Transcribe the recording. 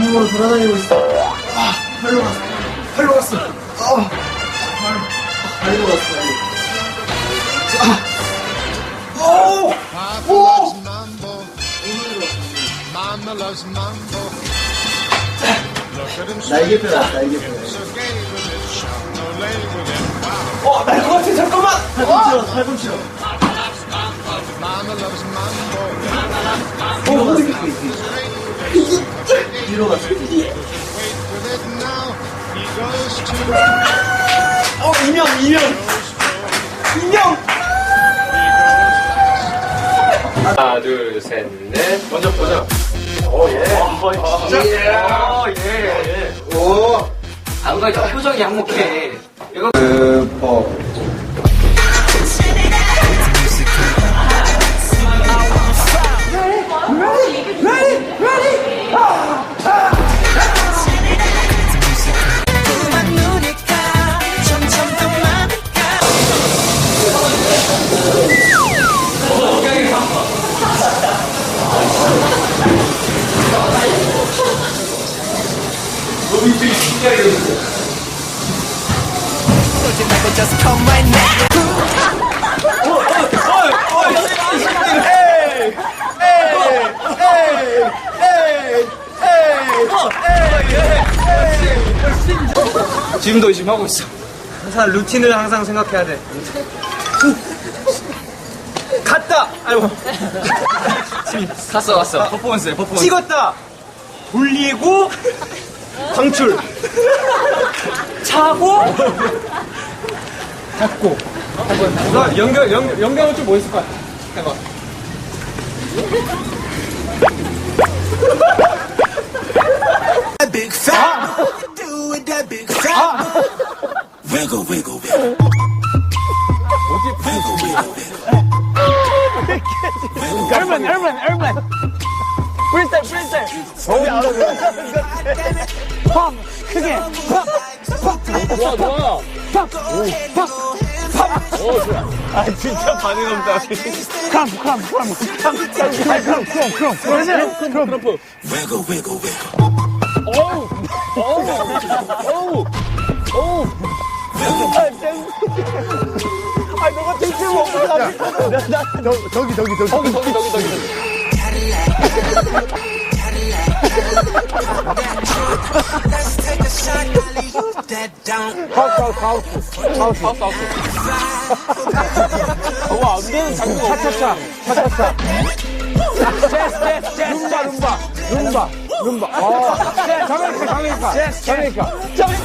몸으로 돌아다니고 있어. 아, 팔로 갔어. 팔로 갔어. 아, 팔, 팔로 갔어. 아, 오! Papa loves mambo. Mama loves mambo. Look at him 날개 펴라, 날개 펴. so gay with his shout, no lay with him. Wow. 어, 날것 같아, 잠깐만! 팔꿈 치러, 팔꿈 치러. 어, 어디 갔어? 뒤로 갔어. 어, 인형, 인형! 인형! 하나, 둘, 셋, 넷. 먼저 보자. 오, 예. 진짜? 예. 예. 오! 안가이 다 표정이 항목해. 이거. 어. 지금도 의심 하고 있어. 항상 루틴을 항상 생각해야 돼. 갔다! 아이고. 갔어, 갔어. 퍼포먼스야, 퍼포먼스. 찍었다! 돌리고, 방출. 차고, 잡고. 나 연결, 연, 연결은 좀뭐 있을 것 같아. 해봐. big fat do with that big fat wiggle wiggle wiggle wiggle wiggle wiggle 얼른, 얼른, 얼른. 프리스타일, 프리스타일. 펌, 크게. 좋아, 좋아. 아, 진짜 반응 없다. 크럼프, 크럼프, 크럼프. 크럼프, 크럼프, 크럼프. 크럼프, 크럼프. wiggle wiggle wiggle 아, 너가 대체 먹고 나. 나, 너, 저기, 저기, 저기. 저기, 저기, 저기, 저기. 하우스, 하우스, 하우스. 하우스, 하우스. 와, 안 되는 장면 차차차. 차차차. 재즈, 재즈, 재즈. 룸바, 룸바. 룸바, 룸바. 어. 재즈, 자메이카, 자메이카. 자메이카. 자메이카.